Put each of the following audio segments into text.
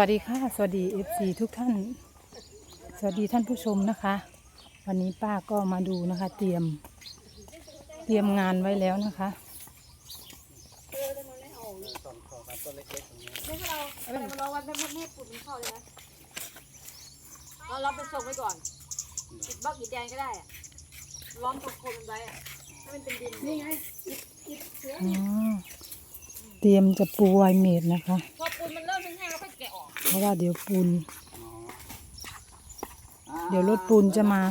วัสดีค่ะ สวัสดี FC ทุกท่าน สวัสดีท่านผู้ชมนะคะ วันนี้ป้าก็มาดูนะคะ เตรียม เตรียมงานไว้แล้วนะคะไม่ใช่เราเรารอวันแม่แม่ปุ่นมันเข้าเลยนะเราเราไปส่งไว้ก่อนติดบล็อกหินแดงก็ได้อะล้อมตรงโคนมันไว้อะให้มันเป็นดินนี่ไงอ๋อเตรียมจะปูไวเมดนะคะ พอปูนมันเริ่มแห้งๆ เราค่อยแกะออกเพราะว่าเดี๋ยวปูน เดี๋ยวรถปูนจะมา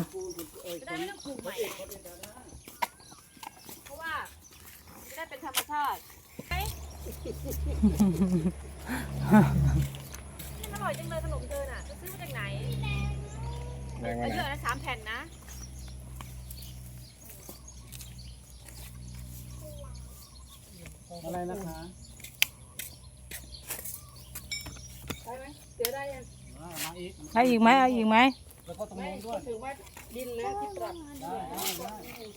จะได้ไม่ต้องปลูกใหม่เพราะว่าจะได้เป็นธรรมชาติเอ๊ะนี่มันอร่อยจังเลยขนมเธอน่ะจะซื้อมาจากไหนแรงแต่มาเยไหนอะนะสามแผ่นนะ อะไรนะคะ ได้ ไหมเดี๋ยวได้ยังอ่ามาอีกเอาอีกไหมเอาอีกไหมแล้วก็ตรงนู้นด้วยถือว่าดินแล้วที่ปรับได้ได้ได้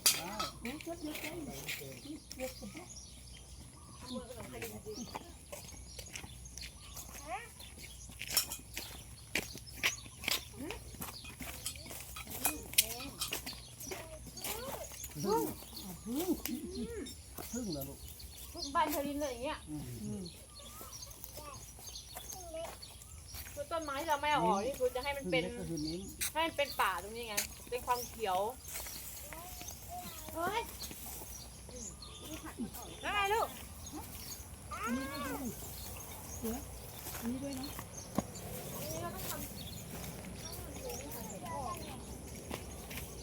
พึ่งเหรอลูก ทุกบ้านเธอดินเลยอย่างเงี้ยคือต้ นไม้ที่เราไม่เอาออกนี่คือจะให้มันพึ่งเป็นเล็กก็คือนิ้มให้มันเป็นป่าตรงนี้ไง เป็นความเขียวเฮ้ยแล้วไงลูกนี่เราต้องทำ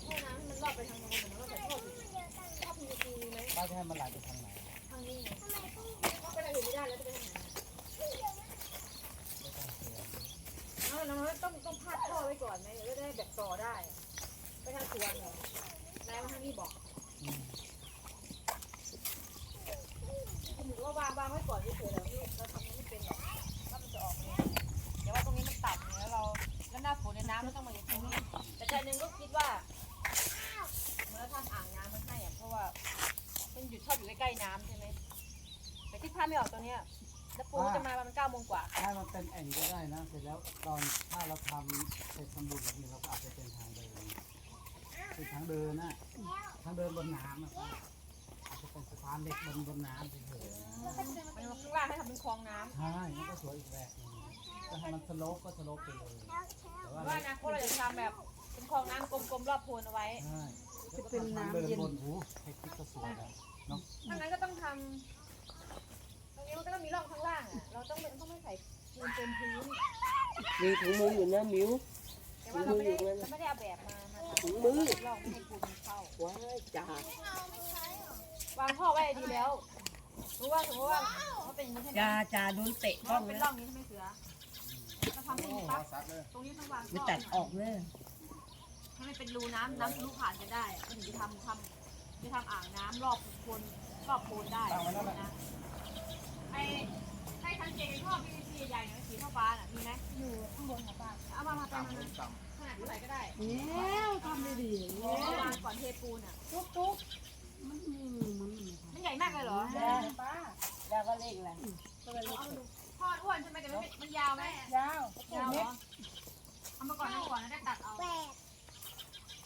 ท่อน้ำให้มันรอบไปทางโน้นเหมือนเราใส่ท่อสิท่อ PVC มีไหม ป้าจะให้มันไหลไปทางไหน ทางนี้ไงก็ได้อื่นไม่ได้แล้วจะไปทางไหนเอาเราต้องต้องพาดท่อไว้ก่อนไหมเดี๋ยวจะได้แบบต่อได้ ไปทางสวนเหรอนายมาทางนี้บอกหรือว่าวางวางไว้ก่อนเฉยๆแล้วนี่เราทำไม่เป็นหรอกว่ามันจะออกไหมเดี๋ยวว่าตรงนี้มันต่ำแล้วเราแล้วหน้าฝนในยน้ำมัน ต้องมาอยู่ตรงนี้แต่ใจหนึงก็คิดว่าเมื่อทำอ่างน้ำมันให้อะเพราะว่ามันอยู่ชอบอยู่ใกล้ๆน้ำใช่ไหมแต่ที่พลาดไม่ออกตรงเนี้ยแล้วปูก็จะมาประมาณเก้าโมงกว่าให้มันเป็นแอ่งก็ได้นะ เสร็จแล้วตอนถ้าเราทำเสร็จสมบูรณ์แบบนี้เราก็อาจจะเป็นทางเดินเป็นทางเดินนะทางเดินบนน้ำนะ จจะเป็นสะพานเหล็กบนบนน้ำเฉยมันข้างล่างให้ทำเป็นคลองน้ำๆใช่มันก็สวยอีกแบบหนึงจะให้มันสโลปก็สโลปไปเลยแต่ว่าว่าอนะพวกเราจะทำแบบเป็นคลองน้ำกลมๆรอบโพนเอาไว้ใช่จะเป็นน้ำเย็น บนหูเทคนิคก็สวยนะเนาะถ้างั้นก็ต้องทำตรงนี้มันก็ต้องมีร่องข้างล่างอะ เราต้องไม่ต้องไม่ใส่ปูนเต็มพื้น มีถุงมืออยู่นะมิวแต่ว่าเราไม่ได้เราไม่ได้เอาแบบมามาทำถุงมือร่องไม่ให้ปูนมันเข้าว้ายจ่า วางท่อไว้ดีแล้ว รู้ว่าสมมติว่าเขาเป็นอย่างนี้ใช่ไหมจ่าจ่าโดนเตะเพกล้อราะงเป็นแล้ร่อวงนี้ใช่ไหมเสือเราทำให้ดีปั๊บตรงนี้ต้องวางไม่ท่อตัดออกเลยให้มันเป็นรูน้ำน้ำทะลุผ่านกันได้ก็ถึงจะทำทำจะทำอ่างน้ำรอบโคนรอบโคนได้นะไอ้ไอ้ทันเจนท่อ PVC ใหญ่ๆหน่อยสีฟ้าๆน่ะมีไหมอยู่ข้างบนค่ะป้าเอามามาไปมาขนาดเท่าไหร่ก็ได้ แล้วทำได้ดีเอาวางก่อนเทปูนอะ ตุ๊กตุ๊กมันใหญ่ มากเลยเหรอแล้วก็เล่งเลยทอดอ้วนใช่ไหมแต่มันไม่มันยาวไหมยาวยาวเหรอเอามาก่อนเอาก่อนแล้วได้ตัดเอา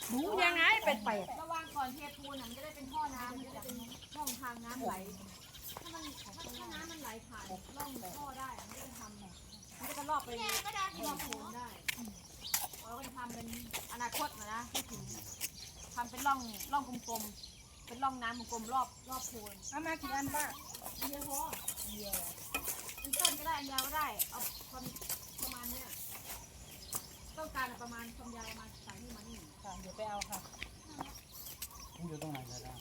หมูยังไงเป็ดเป็ดระวางก่อนเทปูนอะมันจะได้เป็นท่อน้ำมันจะเป็นช่องทางน้ำไหล ถ้ามันถ้าน้ำมันไหลผ่านร่องท่อได้อะมันก็จะทำแบบมันก็จะรอบไปรอบโคนได้เราก็จะทำเป็นอนาคตนะนะที่ถึงทำเป็นร่องร่องกลมๆ เป็นร่องน้ำกลมๆรอบรอบโคนเอามากี่อันป้าอันเดียวพออันเดียวอันต้นก็ได้อันยาวก็ได้เอาความประมาณเนี้ยต้องการประมาณความยาวประมาณสามนิ้วมานี่ค่ะเดี๋ยวไปเอาค่ะคุณอยู่ตรงไหนก็ได้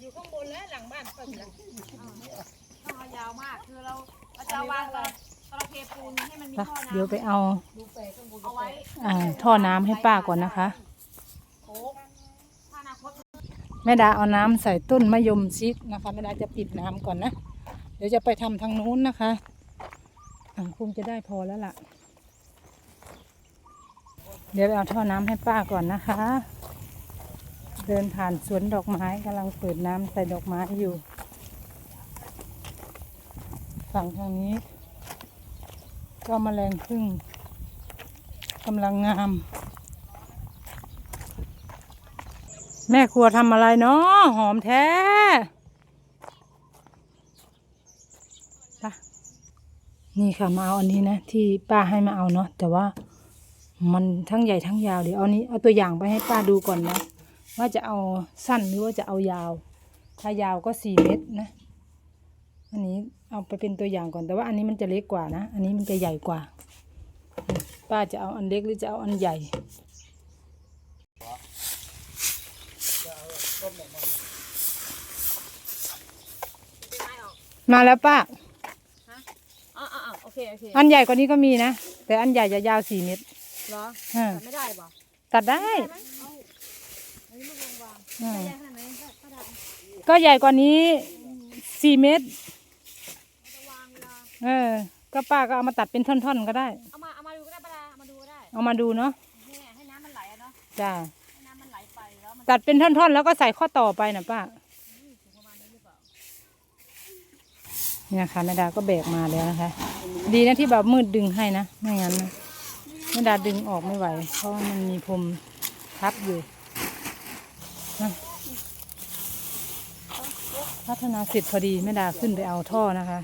อยู่ข้างบนแล้วหลังบ้านเปิดแล้วต้องเอายาวมากคือเราเราจะวางตะตะเทปูนให้มันมีไปท่อน้ำเดี๋ยวไปเอาดูไปข้างบนเอาไว้อ่าท่อน้ำให้ป้าก่อนนะคะ โค้กถ้าอนาคต แม่ดาเอาน้ำใส่ต้นมะยมชิดนะคะแม่ดาจะปิดน้ำก่อนนะ เดี๋ยวจะไปทำทางนู้นนะคะอ่าคงจะได้พอแล้วล่ะ เดี๋ยวเอาท่อน้ำให้ป้าก่อนนะคะ เดินผ่านสวนดอกไม้กำลังเปิดน้ำใส่ดอกไม้อยู่ ฝั่งทางนี้ ก็แมลงพึ่งกำลังงาม แม่ครัวทำอะไรเนาะหอมแท้นี่ค่ะมาเอาอันนี้นะ ที่ป้าให้มาเอาเนาะแต่ว่ามันทั้งใหญ่ทั้งยาวเดี๋ยวเอานี้เอาตัวอย่างไปให้ป้าดูก่อนนะ ว่าจะเอาสั้นหรือว่าจะเอายาว ถ้ายาวก็สี่เมตรนะ อันนี้เอาไปเป็นตัวอย่างก่อนแต่ว่าอันนี้มันจะเล็กกว่านะ อันนี้มันจะใหญ่กว่า ป้าจะเอาอันเล็กหรือจะเอาอันใหญ่ เป็นไม้ออกมาแล้วป้าอ๋ออ๋ออ๋อโอเคโอเคอันใหญ่กว่านี้ก็มีนะ แต่อันใหญ่จะยาวสี่เมตรเหรออ่าแต่ไม่ได้ป่ะตัดได้ได้ไหมเอาอันนี้มันวางวางอ่าได้ขนาดไหนก็ก็ได้ก็ใหญ่กว่านี้สี่เมตรจะวางเวลาเออ ก็ป้าก็เอามาตัดเป็นท่อนๆก็ได้ เอามาเอามาดูก็ได้ปะล่ะเอามาดูก็ได้ เอามาดูเนาะให้ให้น้ำมันไหลอะเนาะ จ้า ตัดเป็นท่อนๆ แล้วก็ใส่ข้อต่อไปนะป้าถึงประมาณนี้หรือเปล่านี่ะคะแม่ดาก็แบกมาแล้วนะคะ ดีนะที่แบบมืดดึงให้นะไม่งั้นนะแม่ดาดึงออกไม่ไหว เพราะมันมีพรมทับอยู่นะพัฒนาเสร็จพอดีแม่ดาขึ้นไปเอาท่อนะคะ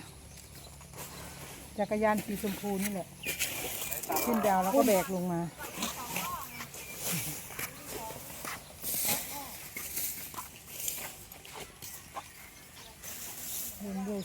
จักรยานสีชมพูนี่แหละ ขึ้นไปเอาแล้วก็แบกลงมา ร่วมด้วย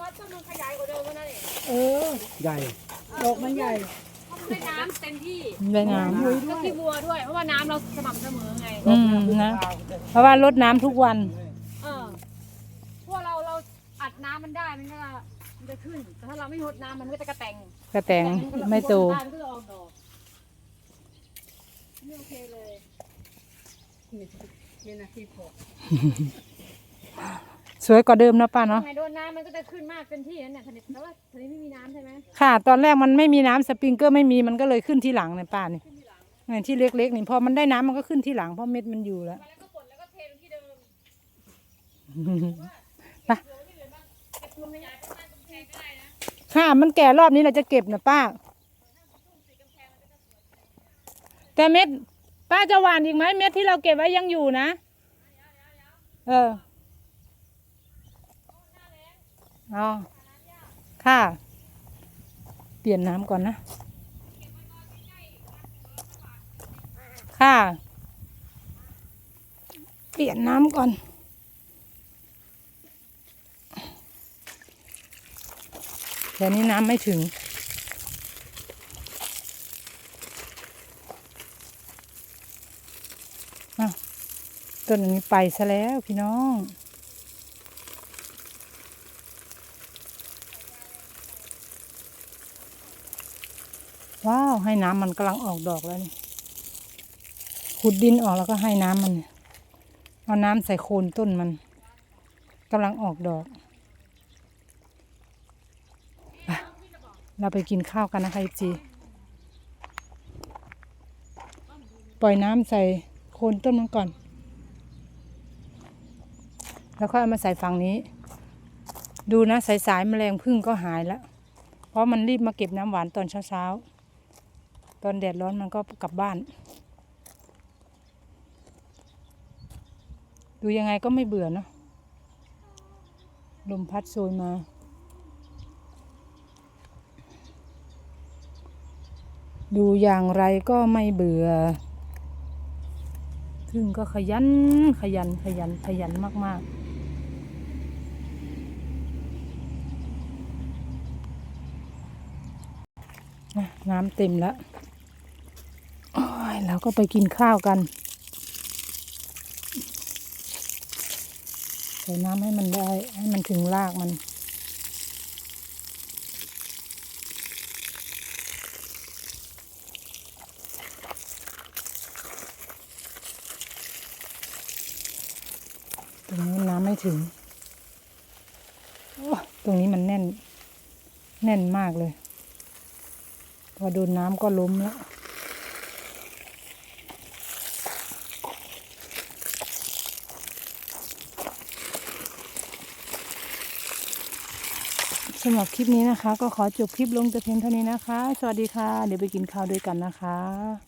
มันขยายกว่าเดิมแล้วนะเนี่ยเออใหญ่ดอกมันใหญ่เพราะมันได้น้ำเต็มที่ได้น้ก็ขี้วัวด้วย เพราะว่าน้ำเราสม่ำเสมอไงำอืมนะ เพราะว่ารดน้ำทุกวัน เออเพราะว่าเราเราอัดน้ำมันได้มันก็มันจะขึ้น แต่ถ้าเราไม่รดน้ำมันก็จะกระแตงกระแตงไม่โตมันก็จะออกดอกนี่โอเคเลยนี่นะที่พก สวยกว่าเดิมนะป้าเนาะทำไมโดนน้ำมันก็จะขึ้นมากเต็มที่นั่นเนี่ยทีนี้แต่ว่าทีนี้ไม่มีน้ำใช่ไหมค่ะ ตอนแรกมันไม่มีน้ำสปริงเกอร์ไม่มีมันก็เลยขึ้นที่หลังเนี่ยป้านี่เนี่ยที่เล็กๆนี่พอมันได้น้ำมันก็ขึ้นที่หลังเพราะเม็ดมันอยู่แล้วแล้วก็ปลดแล้วก็เทลงที่เดิมไปเก็บคุณขยายไปบ้านกำแพงก็ได้นะค่ะมันแก่รอบนี้เราจะเก็บนะป้า แต่เม็ด ป้าจะหวานอีกไหมเม็ดที่เราเก็บไว้ยังอยู่นะ เออ เอาค่ะ เปลี่ยนน้ำก่อนนะ ค่ะ เปลี่ยนน้ำก่อน แต่นี้น้ำไม่ถึงอ้าวต้นนี้ไปซะแล้วพี่น้อง ว้าวให้น้ำมันกำลังออกดอกแล้วนี่ขุดดินออกแล้วก็ให้น้ำมันเนี่ยเอาน้ำใส่โคนต้นมันกำลังออกดอก เราไปกินข้าวกันนะคะจีปล่อยน้ำใส่โคนต้นมันก่อน แล้วค่อยเอามาใส่ฝั่งนี้ ดูนะสายๆแมลงพึ่งก็หายแล้ว เพราะมันรีบมาเก็บน้ำหวานตอนเช้าๆ ตอนแดดร้อนมันก็กลับบ้าน ดูยังไงก็ไม่เบื่อเนาะลมพัดโชยมาดูอย่างไรก็ไม่เบื่อพึ่งก็ขยันขยันขยันขยันมาก ๆ น้ำเต็มแล้วแล้วก็ไปกินข้าวกันใส่น้ำให้มันได้ ให้มันถึงรากมันตรงนี้น้ำไม่ถึง ตรงนี้มันแน่น แน่นมากเลย พอโดนน้ำก็ล้มแล้วสำหรับคลิปนี้นะคะ ก็ขอจบคลิปลงแต่เพียงเท่านี้นะคะ สวัสดีค่ะ เดี๋ยวไปกินข้าวด้วยกันนะคะ